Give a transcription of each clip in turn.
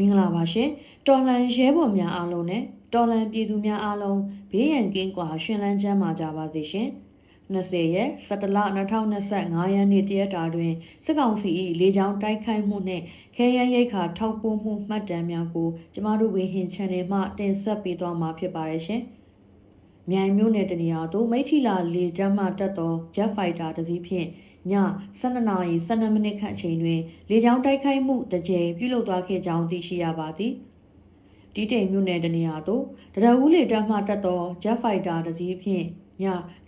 မင်္ဂလာပါရှင်တော်လန်ရဲဘော်များအားလုံးနဲ့တော်လန်ပြည်သူများအားလုံးဘေးရန်ကင်းကွာရှင်လန်းချမ်းသာကြပါစေရှင်20ရက်17လ2025ရက်နေ့တရက်တာတွင်စစ်ကောင်စီ၏လေကြောင်းတိုက်ခိုက်မှုနှင့်ခဲယမ်းရိတ်ခါထောက်ပို့မှုမှတ်တမ်းများကိုကျမတို့ဝေဟင် channel မှတင်ဆက်ပေးသွားမှာဖြစ်ပါတယ်ရှင် မြိုင်မြို့နယ်တနေရာသို့မိထီလာလေတမ်းမှတက်သော Jet Fighter တစ်စီးဖြင့်ည12နာရီ12မိနစ်ခန့်အချိန်တွင် လေကြောင်းတိုက်ခိုက်မှုတစ်ကြိမ်ပြုလုပ်သွားခဲ့ကြောင်းသိရှိရပါသည်ဒီတိမ်မြို့နယ်တနေရာသို့တရဦးလေတပ်မှတက်သော Jet Fighter တစ်စီးဖြင့်ည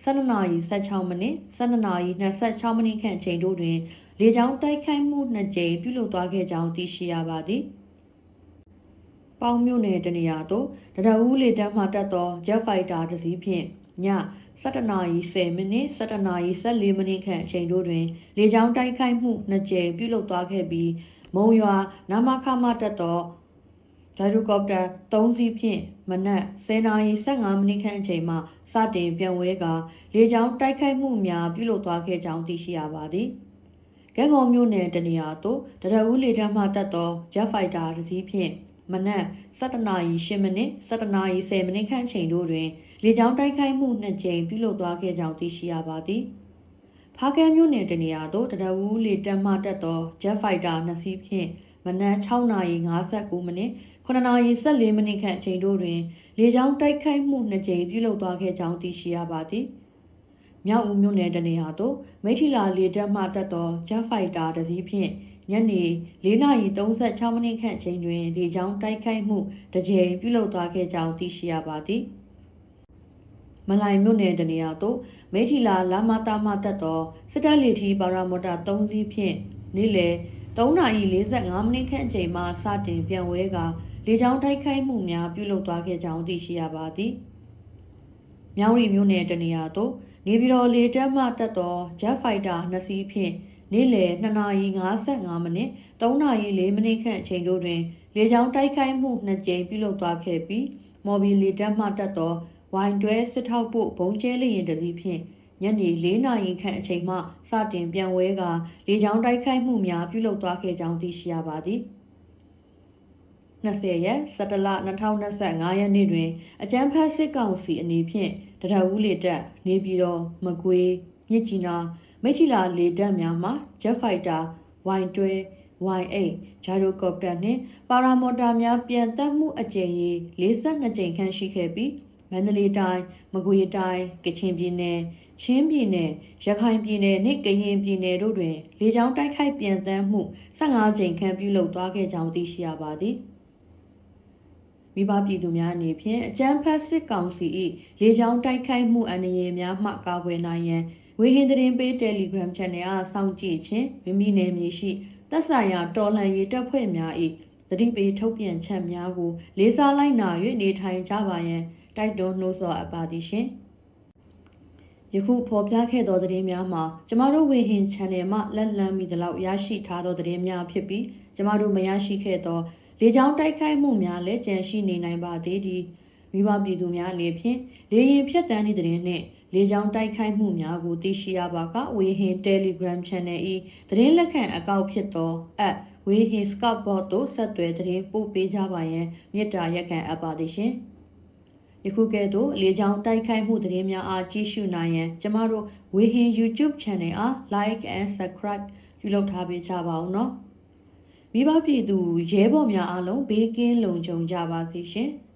12နာရီ16မိနစ်12နာရီ26မိနစ်ခန့်အချိန်တို့တွင် လေကြောင်းတိုက်ခိုက်မှုနှစ်ကြိမ်ပြုလုပ်သွားခဲ့ကြောင်းသိရှိရပါသည် ပေါင်းမြို့နယ်တနေရာသို့တရဦးလေတပ်မှတက်သော Jet Fighter တစ်စီးဖြင့်ည17နာရီ10မိနစ်17နာရီ14မိနစ်ခန့်အချိန်တို့တွင် လေကြောင်းတိုက်ခိုက်မှုနှစ်ကြိမ်ပြုလုပ်သွားခဲ့ပြီးမုံရွာနာမခမတက်သောဒိုင်ရိုကော်ပတာ3စီးဖြင့်မနက်10နာရီ15မိနစ်ခန့်အချိန်မှစတင်ပြန်ဝဲကာလေကြောင်းတိုက်ခိုက်မှုများပြုလုပ်သွားခဲ့ကြောင်းသိရှိရပါသည်။ကဲကော်မြို့နယ်တနေရာသို့တရဦးလေတန်းမှတက်သော Jet Fighter တစ်စီးဖြင့် မနက်7နာရီ10မိနစ်7နာရီ10မိနစ်ခန့်အချိန်တို့တွင်လေကြောင်းတိုက်ခိုက်မှုနှစ်ကြိမ်ပြုလုပ်သွားခဲ့ကြောင်းသိရှိရပါသည်။ဖားကဲမြို့နယ်တနေရာသို့တရဦးလေတန်းမှတက်သော Jet Fighter နှစ်စီးဖြင့်မနက်6နာရီ59မိနစ်9နာရီ14မိနစ်ခန့်အချိန်တို့တွင်လေကြောင်းတိုက်ခိုက်မှုနှစ်ကြိမ်ပြုလုပ်သွားခဲ့ကြောင်းသိရှိရပါသည်။မြောက်ဦးမြို့နယ်တနေရာသို့မိထီလာလေတပ်မှတက်သော Jet Fighter တစ်စီးဖြင့် ညနေ4နာရီ36မိနစ်ခန့်အချိန်တွင်လေကြောင်းတိုက်ခိုက်မှုတစ်ကြိမ်ပြုလုပ်သွားခဲ့ကြောင်းသိရှိရပါသည်။မလိုင်မြို့နယ်တနေရာသို့မိထီလာလာမတာမှတက်သောစစ်တပ်လေထီပါရာမော်တာ3စီးဖြင့်နေ့လယ်3နာရီ45မိနစ်ခန့်အချိန်မှစတင်ပြန်ဝဲကာလေကြောင်းတိုက်ခိုက်မှုများပြုလုပ်သွားခဲ့ကြောင်းသိရှိရပါသည်။မြောင်းရီမြို့နယ်တနေရာသို့နေပြည်တော်လေတပ်မှတက်သော Jet Fighter နှစ်စီးဖြင့် နေ့လယ်2နာရီ55မိနစ်3နာရီ4မိနစ်ခန့်အချိန်တို့တွင်လေကြောင်းတိုက်ခိုက်မှုနှစ်ကြိမ်ပြုလုပ်သွားခဲ့ပြီးမော်ဘီလေတပ်မှတက်သောဝိုင်တွဲစစ်ထောက်ပို့ဘုံကျဲလျင်တစ်စီးဖြင့်ညနေ၄နာရီခန့်အချိန်မှစတင်ပြန်ဝဲကာလေကြောင်းတိုက်ခိုက်မှုများပြုလုပ်သွားခဲ့ကြောင်းသိရှိရပါသည်။20ရက်17လ2025ရက်နေ့တွင်အကြမ်းဖက်စစ်ကောင်စီအနေဖြင့်တရဝူးလေတပ်နေပြည်တော်မကွေးမြစ်ကြီးနား မိထီလာလေတပ်များမှ Jet Fighter Y12 Y8 ဂျာရိုကော်ပတာနှင့်ပါရာမော်တာများပြန်တက်မှုအကြိမ်ရေ42ကြိမ်ခန့်ရှိခဲ့ပြီးမန္တလေးတိုင်းမကွေးတိုင်းကချင်ပြည်နယ်ချင်းပြည်နယ်ရခိုင်ပြည်နယ်နှင့်ကရင်ပြည်နယ်တို့တွင် လေကြောင်းတိုက်ခိုက်ပြန်တမ်းမှု15ကြိမ်ခန့်ပြုလုပ်သွားခဲ့ကြောင်းသိရှိရပါသည်။ မိဘပြည်သူများအနေဖြင့်အကြမ်းဖက်စစ်ကောင်စီ၏လေကြောင်းတိုက်ခိုက်မှုအန္တရာယ်များမှကာကွယ်နိုင်ရန်ဝေဟင်သတင်းပေး Telegram Channel အားစောင့်ကြည့်ခြင်းမိမိနယ်မြေရှိသက်ဆိုင်ရာတော်လှန်ရေးတပ်ဖွဲ့များ၏သတိပေးထုတ်ပြန်ချက်များကိုလေးစားလိုက်နာ၍နေထိုင်ကြပါရန်တိုက်တွန်းနှိုးဆော်အပ်ပါသည်ရှင်ယခုဖော်ပြခဲ့သောသတင်းများမှာကျမတို့ဝေဟင် channel မှလက်လန်းမိသလောက်ရရှိထားသောသတင်းများဖြစ်ပြီးကျမတို့မရရှိခဲ့သော လေကြောင်းတိုက်ခိုက်မှုများလည်းကြန့်ရှိနေနိုင်ပါသေးသည်မိဘပြည်သူများအနေဖြင့်လေရင်ဖြတ်တန်းသည့်တဲ့နှင့်လေကြောင်းတိုက်ခိုက်မှုများကိုသိရှိရပါကဝေဟင် Telegram Channel ၏သတင်းလက်ခံအကောင့်ဖြစ်သော app ဝေဟင် Scout Bot သို့ဆက်သွယ်သတင်းပို့ပေးကြပါရန်မေတ္တာရက်ခံအပ်ပါသည်ရှင်ယခုကဲ့သို့လေကြောင်းတိုက်ခိုက်မှုသတင်းများအားကြည့်ရှုနိုင်ရန်ကျမတို့ဝေဟင် YouTube Channel အား Like and Subscribe ပြုလုပ်ထားပေးကြပါဦးနော် မိဘပြည်သူရဲဘော်များအားလုံးဘေးကင်းလုံခြုံကြပါစေရှင်။